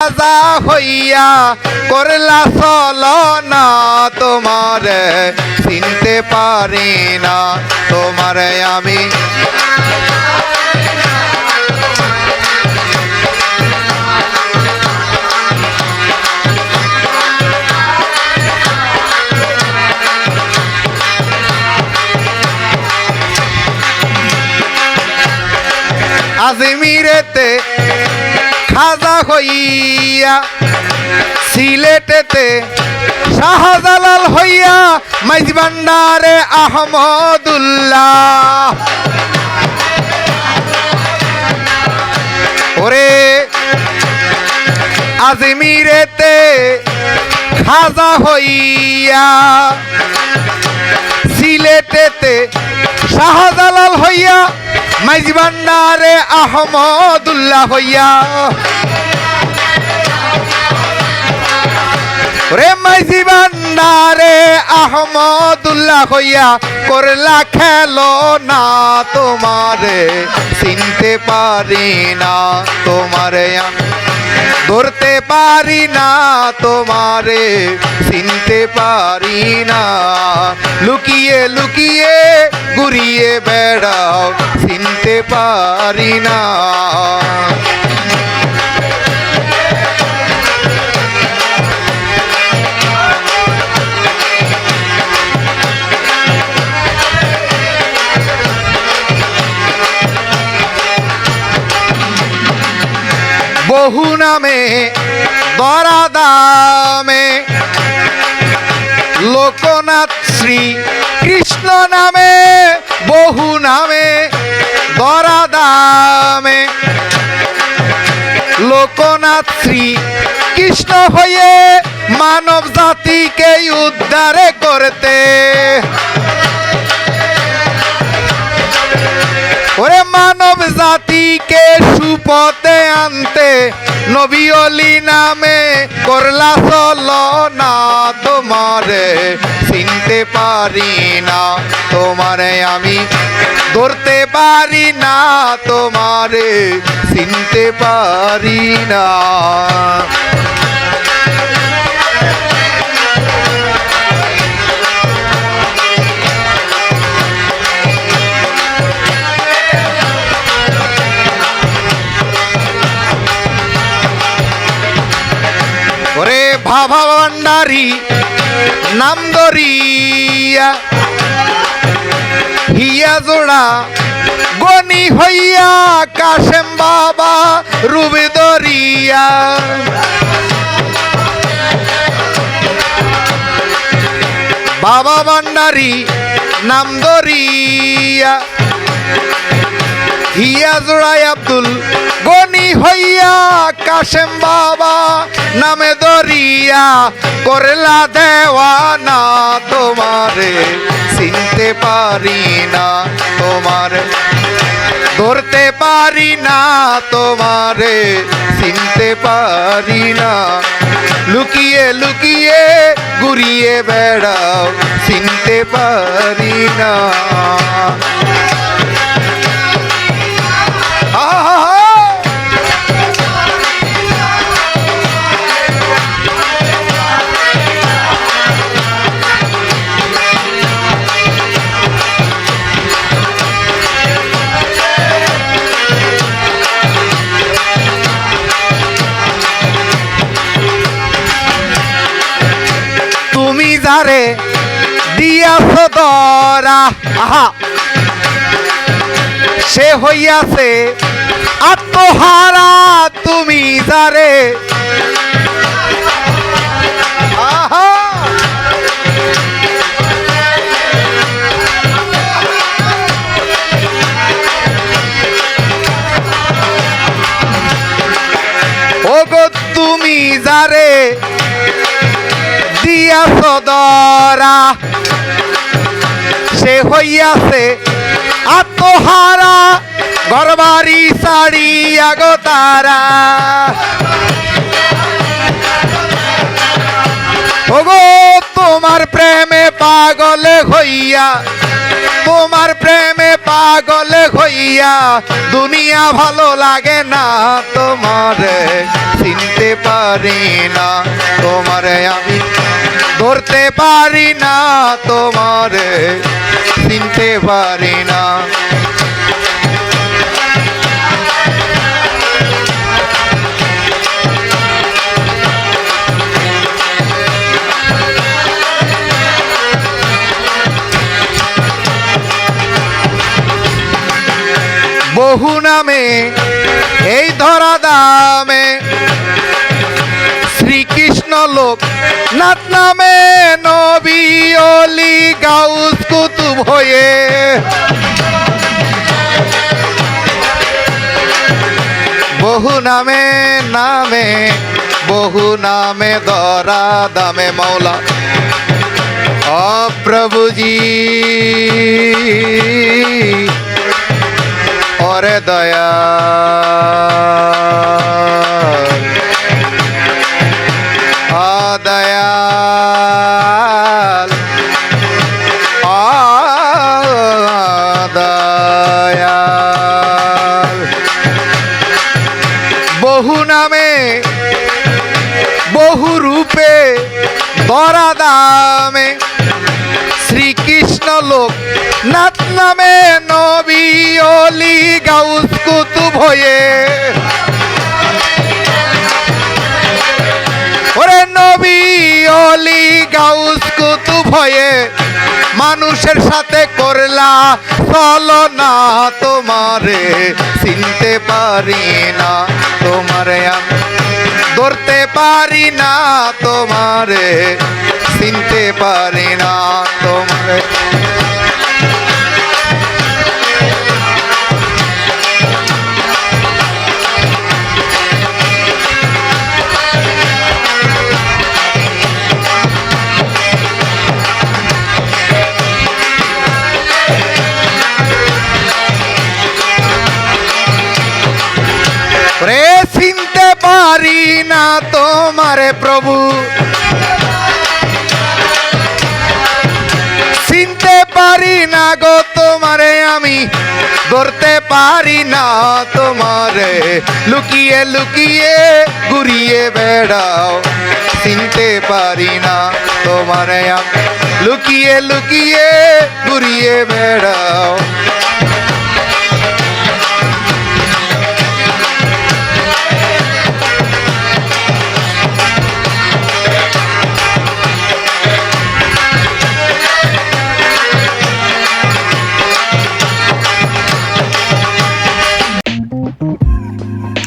রাজা হইয়া করলা চলনা তোমারে চিনতে পারি না তোমারে আমি। আজমিরেতে খাজা হইয়া সিলেটেতে শাহজালাল হইয়া মাইজ ভান্ডারে আহমদুল্লাহ। ওরে আজমিরেতে খাজা হইয়া সিলেটেতে শাহজালাল হইয়া মাইজ ভান্ডারে আহমদুল্লাহ হইয়া। রে মাইজি ভান্ডারে আহমদুল্লাহ হইয়া করলা খেলো না তোমারে, চিনতে পারি না তোমারে ধরতে পারি না তোমারে চিনতে পারি না। লুকিয়ে লুকিয়ে ঘুরিয়ে বেড়াও চিনতে পারি না। বহু নামে দরা দামে লোকনাথ শ্রী কৃষ্ণ নামে, বহু নামে দরা দামে লোকনাথ শ্রী কৃষ্ণ হয়ে মানব জাতিকে উদ্ধারে করতে ওরে মানব জাতিকে সুপথে আনতে নবী অলি নামে করলা চল না তোমারে, চিনতে পারি না তোমারে আমি, ধরতে পারি না তোমারে, চিনতে পারি না। ভান্ডারি নাম দরিয়া হিয়া জোড়া গনি হইয়া কাশেম বাবা রুবি দরিয়া বাবা ভান্ডারি নাম দরিয়া হিয়া জোড়াই আব্দুল গনি হইয়া কাশেম বাবা নামে দরিয়া করলা দেওয়ানা তোমারে, চিনতে পারি না তোমার, ধরতে পারি না তোমারে, চিনতে পারি না লুকিয়ে লুকিয়ে ঘুরিয়ে বেড়াও, চিনতে পারি না তুমি যারে দিয়াছ দরা আহা। সে হইয়াছে আত্মহারা তুমি যারে। তুমি যারে। দিয়াছ দরা সে হইয়াছে আত্মহারা, ঘরবাড়ি সাড়িয়া গো তারা। তোমার প্রেমে পাগলে হইয়া, তোমার প্রেমে পাগলে হইয়া, দুনিয়া ভালো লাগে না তোমারে, চিনতে পারি না তোমারে আমি। ধরতে পারি না তোমারে, চিনতে পারি না। বহু নামে এই ধরা দামে শ্রীকৃষ্ণ লোক নাথ নামে নবী অলি গাউস কুতুব হয়ে। বহু নামে নামে, বহু নামে ধরা দামে মৌলা ও প্রভুজি, ওরে দয়া। নামে বহু রূপে ধরা দামে শ্রীকৃষ্ণ লোক নাথ নামে নবী অলি গাউস কুতুব হয়ে। ওরে নবী অলি গাউস কুতুব হয়ে। মানুষের সাথে করলা চলো না তোমারে, চিনতে পারি না তোমারে আমি। ধরতে পারি না তোমারে, চিনতে পারি না তোমারে। পারি না তোমারে প্রভু। চিনতে পারি না গো তোমারে আমি, ধরতে পারি না তোমারে। লুকিয়ে লুকিয়ে ঘুরিয়ে বেড়াও, চিনতে পারি না তোমারে আমি। লুকিয়ে লুকিয়ে ঘুরিয়ে বেড়াও।